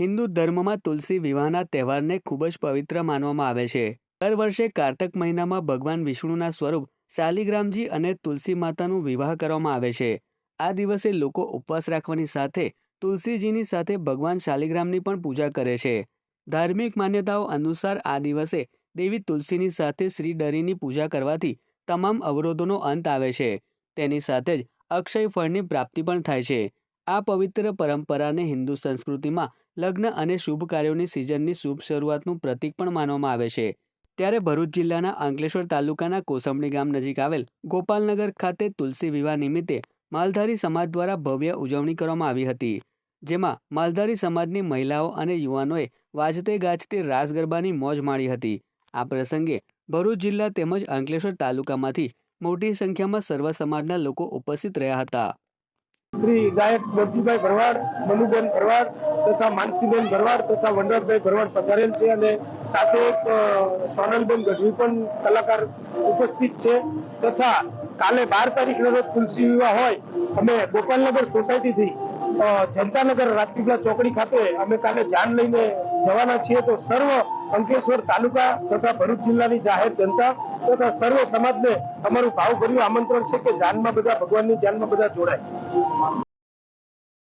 હિન્દુ ધર્મમાં તુલસી વિવાહના તહેવારને ખૂબ જ પવિત્ર માનવામાં આવે છે. દર વર્ષે કારતક મહિનામાં ભગવાન વિષ્ણુના સ્વરૂપ શાલિગ્રામજી અને તુલસી માતાનું વિવાહ કરવામાં આવે છે. આ દિવસે લોકો ઉપવાસ રાખવાની સાથે તુલસીજીની સાથે ભગવાન શાલિગ્રામની પણ પૂજા કરે છે. ધાર્મિક માન્યતાઓ અનુસાર આ દિવસે દેવી તુલસીની સાથે શ્રી ડરીની પૂજા કરવાથી તમામ અવરોધોનો અંત આવે છે. તેની સાથે જ અક્ષય ફળની પ્રાપ્તિ પણ થાય છે. આ પવિત્ર પરંપરાને હિન્દુ સંસ્કૃતિમાં લગ્ન અને શુભ કાર્યોની સિઝનની શુભ શરૂઆતનું પ્રતીક પણ માનવામાં આવે છે. ત્યારે ભરૂચ જિલ્લાના અંકલેશ્વર તાલુકાના કોસંબડી ગામ નજીક આવેલ ગોપાલનગર ખાતે તુલસી વિવાહ નિમિત્તે માલધારી સમાજ દ્વારા ભવ્ય ઉજવણી કરવામાં આવી હતી. જેમાં માલધારી સમાજની મહિલાઓ અને યુવાનોએ વાજતે ગાજતે રાસ ગરબાની મોજ માણી હતી. આ પ્રસંગે ભરૂચ જિલ્લા તેમજ અંકલેશ્વર તાલુકામાંથી મોટી સંખ્યામાં સર્વ સમાજના લોકો ઉપસ્થિત રહ્યા હતા. શ્રી ગાયક મોતીભાઈ ભરવાડ, મનુબેન ભરવાડ તથા માનસીબેન ભરવાડ તથા વનરાજભાઈ ભરવાડ પધારેલ છે અને સાથે એક સોનલબેન ગઢવી પણ કલાકાર ઉપસ્થિત છે તથા કાલે બાર તારીખ રોજ તુલસી વિવાહ હોય, અમે ગોપાલનગર સોસાયટીથી જનતાનગર રાજપીપળા ચોકડી ખાતે અમે કાલે જાન લઈને જવાના છીએ. તો સર્વ અંકલેશ્વર તાલુકા તથા ભરૂચ જિલ્લાની જાહેર જનતા તથા સર્વ સમાજને અમારું ભાવભર્યું આમંત્રણ છે કે જાનમાં બધા ભગવાનની જાનમાં બધા જોડાય.